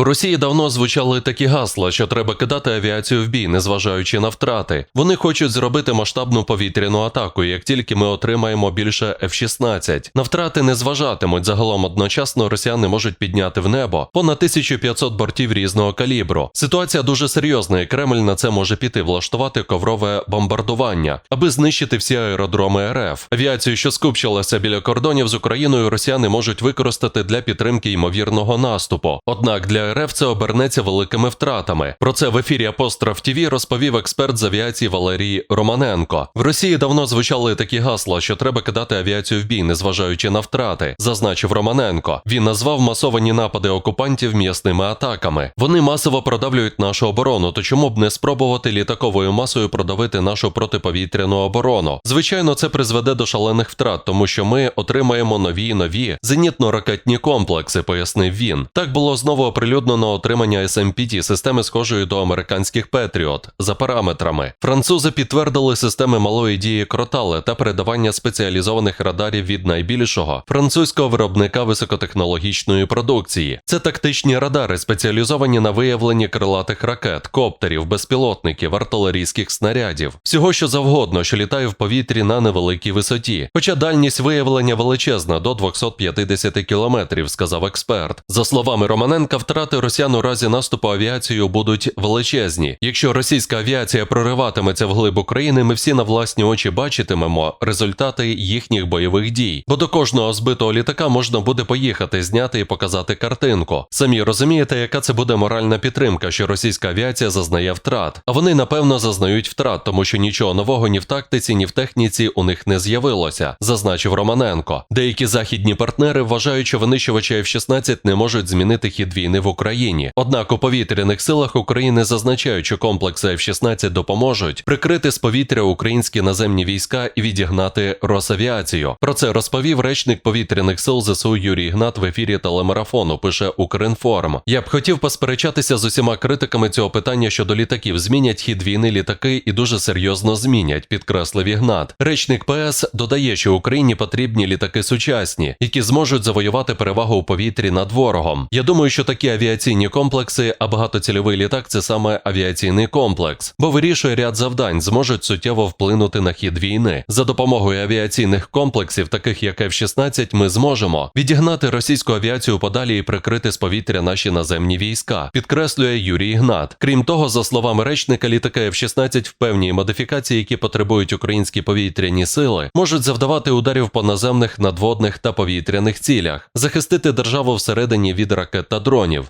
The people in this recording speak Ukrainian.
У Росії давно звучали такі гасла, що треба кидати авіацію в бій, незважаючи на втрати. Вони хочуть зробити масштабну повітряну атаку, як тільки ми отримаємо більше F-16. На втрати не зважатимуть. Загалом одночасно росіяни можуть підняти в небо понад 1500 бортів різного калібру. Ситуація дуже серйозна, і Кремль на це може піти влаштувати коврове бомбардування, аби знищити всі аеродроми РФ. Авіацію, що скупчилася біля кордонів з Україною, росіяни можуть використати для підтримки ймовірного наступу. Однак для РФ це обернеться великими втратами. Про це в ефірі Апостроф ТІВІ розповів експерт з авіації Валерій Романенко. В Росії давно звучали такі гасла, що треба кидати авіацію в бій, незважаючи на втрати, зазначив Романенко. Він назвав масовані напади окупантів м'ясними атаками. Вони масово продавлюють нашу оборону. То чому б не спробувати літаковою масою продавити нашу протиповітряну оборону? Звичайно, це призведе до шалених втрат, тому що ми отримаємо нові нові зенітно-ракетні комплекси, пояснив він. Так було знову оприлюднено отримання SMPT, системи схожої до американських Петріот за параметрами. Французи підтвердили системи малої дії кротали та передавання спеціалізованих радарів від найбільшого французького виробника високотехнологічної продукції. Це тактичні радари, спеціалізовані на виявленні крилатих ракет, коптерів, безпілотників, артилерійських снарядів, всього що завгодно, що літає в повітрі на невеликій висоті. Хоча дальність виявлення величезна до 250 кілометрів, сказав експерт. За словами Романенка, втрати росіян у разі наступу авіацією будуть величезні. Якщо російська авіація прориватиметься вглиб України, ми всі на власні очі бачитимемо результати їхніх бойових дій. Бо до кожного збитого літака можна буде поїхати, зняти і показати картинку. Самі розумієте, яка це буде моральна підтримка, що російська авіація зазнає втрат. А вони напевно зазнають втрат, тому що нічого нового ні в тактиці, ні в техніці у них не з'явилося, зазначив Романенко. Деякі західні партнери вважають, що винищувачі F-16 не можуть змінити хід війни в Україні. Однак у повітряних силах України зазначають, що комплекси F-16 допоможуть прикрити з повітря українські наземні війська і відігнати Росавіацію. Про це розповів речник повітряних сил ЗСУ Юрій Гнат в ефірі телемарафону. Пише Укрінформ. Я б хотів посперечатися з усіма критиками цього питання щодо літаків. Змінять хід війни літаки і дуже серйозно змінять, підкреслив Ігнат. Речник ПС додає, що Україні потрібні літаки сучасні, які зможуть завоювати перевагу у повітрі над ворогом. Я думаю, що такі авіаційні комплекси, а багатоцільовий літак це саме авіаційний комплекс, бо вирішує ряд завдань, зможуть суттєво вплинути на хід війни. За допомогою авіаційних комплексів, таких як F-16, ми зможемо відігнати російську авіацію подалі і прикрити з повітря наші наземні війська, підкреслює Юрій Гнат. Крім того, за словами речника, літаки F-16 в певній модифікації, які потребують українські повітряні сили, можуть завдавати ударів по наземних, надводних та повітряних цілях, захистити державу всередині від ракет та дронів.